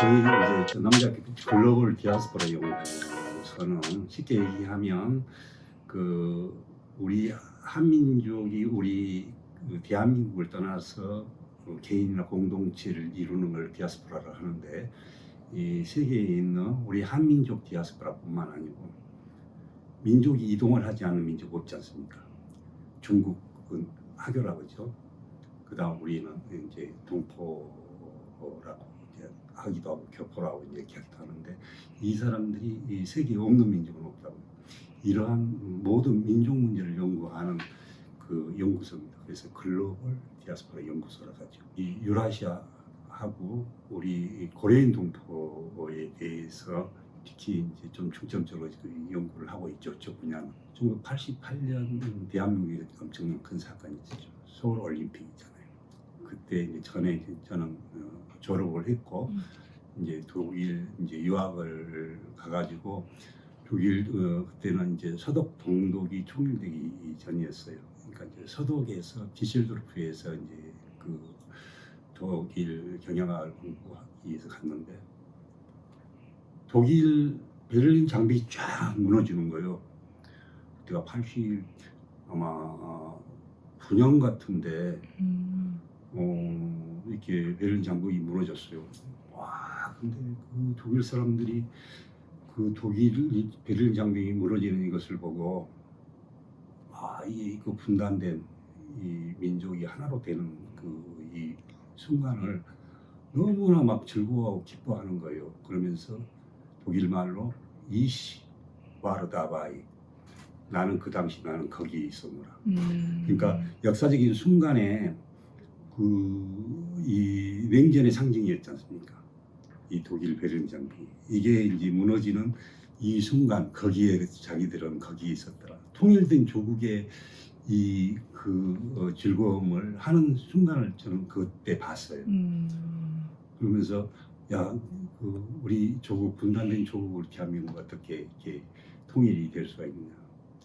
저희 이제 저 남자 글로벌 디아스포라 연구소는 쉽게 얘기하면 그 우리 한민족이 우리 그 대한민국을 떠나서 그 개인이나 공동체를 이루는 걸 디아스포라를 하는데 이 세계에 있는 우리 한민족 디아스포라뿐만 아니고 민족이 이동을 하지 않는 민족 없지 않습니까? 중국은 하교라고 그러죠. 그다음 우리는 이제 동포라고 하기도 하고 교포라고 이제 얘기하기도 하는데 이 사람들이 이 세계에 없는 민족은 없다고. 이러한 모든 민족 문제를 연구하는 그 연구소입니다. 그래서 글로벌 디아스포라 연구소라 하죠. 이 유라시아하고 우리 고려인 동포에 대해서 특히 이제 좀 중점적으로 그 연구를 하고 있죠. 저 분야는. 1988년 대한민국에 엄청난 큰 사건이 있었죠. 서울 올림픽이잖아요. 그때 이제 전에 이제 저는 어, 졸업을 했고 음. 이제 독일 이제 유학을 가가지고 독일 어, 그때는 이제 서독 동독이 총일되기 전이었어요. 그러니까 이제 서독에서 디셀도르프에서 이제 그 독일 경영학을 공부하기 위해서 갔는데 독일 베를린 장벽이 쫙 무너지는 거예요. 그때가 80 아마 9년 같은데 음. 어, 이렇게 베를린 장벽이 무너졌어요. 와, 근데 그 독일 사람들이 그 독일 이 베를린 장벽이 무너지는 이것을 보고 아, 이그 분단된 이 민족이 하나로 되는 그 이 순간을 너무나 막 즐거워하고 기뻐하는 거예요. 그러면서 독일 말로 이시 와르다바이 나는 그 당시 나는 거기에 있었노라. 음. 그러니까 역사적인 순간에 그 이 냉전의 상징이었지 않습니까? 이 독일 베를린 장비 이게 이제 무너지는 이 순간 거기에 자기들은 거기에 있었더라. 통일된 조국의 이 그 즐거움을 하는 순간을 저는 그때 봤어요. 음. 그러면서 야, 그 우리 조국 분단된 조국을 대한민국 어떻게 이렇게 통일이 될 수가 있느냐.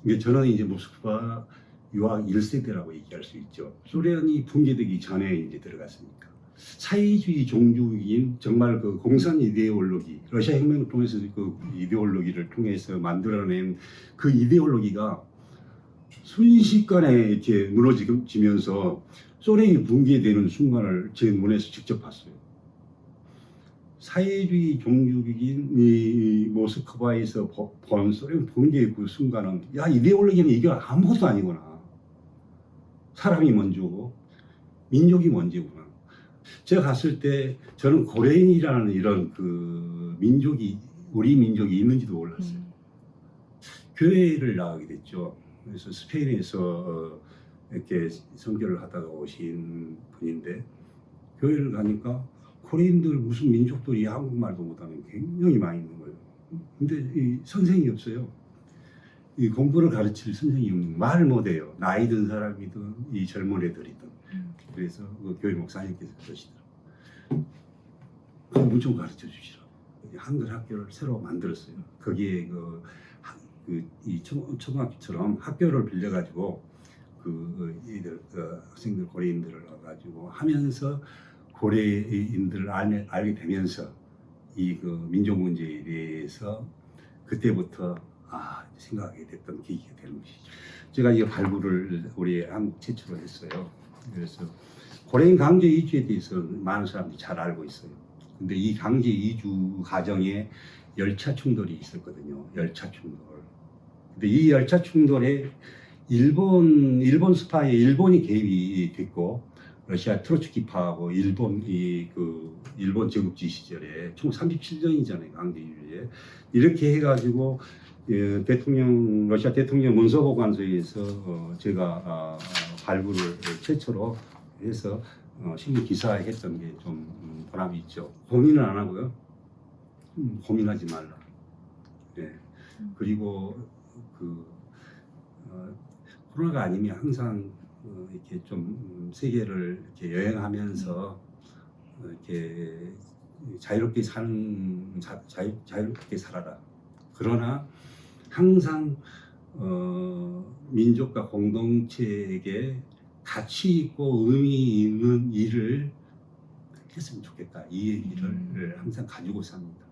이게 저는 이제 모스크바 유학 1세대라고 얘기할 수 있죠. 소련이 붕괴되기 전에 이제 들어갔으니까. 사회주의 종주인 정말 그 공산 이데올로기, 러시아 혁명을 통해서 그 이데올로기를 통해서 만들어낸 그 이데올로기가 순식간에 이렇게 무너지면서 소련이 붕괴되는 순간을 제 눈에서 직접 봤어요. 사회주의 종주국인 이 모스크바에서 보- 본 소련 붕괴 그 순간은 야 이데올로기는 이게 아무것도 아니구나. 사람이 먼저고 민족이 먼저구나. 제가 갔을 때 저는 고레인이라는 이런 그 민족이 우리 민족이 있는지도 몰랐어요. 음. 교회를 나가게 됐죠. 그래서 스페인에서 어, 이렇게 선교를 하다가 오신 분인데 교회를 가니까 코리인들 무슨 민족들이 한국말도 못하는 게 굉장히 많이 있는 거예요. 근데 이 선생이 없어요. 이 공부를 가르칠 없는 말 못해요. 나이 든 사람이든 이 젊은 애들이든. 음. 그래서 그 교회 목사님께서 그러시더라고요. 공부 좀 가르쳐 주시라고. 한글 학교를 새로 만들었어요. 거기에 그, 그 이 초등학교처럼 학교를 빌려가지고 그 이들 그 학생들 고려인들을 와가지고 하면서 고려인들을 알, 알게 되면서 이 그 민족 문제에 대해서 그때부터 아 생각하게 됐던 계기가 되는 것이죠. 제가 이 발굴을 우리 한국 최초로 했어요. 그래서 고래인 강제 이주에 대해서 많은 사람들이 잘 알고 있어요. 근데 이 강제 이주 과정에 열차 충돌이 있었거든요. 열차 충돌. 근데 이 열차 충돌에 일본 일본 스파에 일본이 개입이 됐고 러시아 트로츠키파하고 일본 이 그 일본 제국지 시절에 총 37년이잖아요 강제 이주에 이렇게 해가지고 예, 대통령 러시아 대통령 문서보관소에서 어, 제가 아, 발굴을 최초로 해서 어, 신문 기사에 했던 게좀 음, 보람이 있죠. 고민은 안 하고요. 음, 고민하지 말라. 네. 그리고 그 어, 코로나가 아니면 항상 어, 이렇게 좀 음, 세계를 이렇게 여행하면서 어, 이렇게 자유롭게 사는 자, 자유, 자유롭게 살아라. 그러나 항상 어, 민족과 공동체에게 가치 있고 의미 있는 일을 했으면 좋겠다 이 얘기를 음. 항상 가지고 삽니다.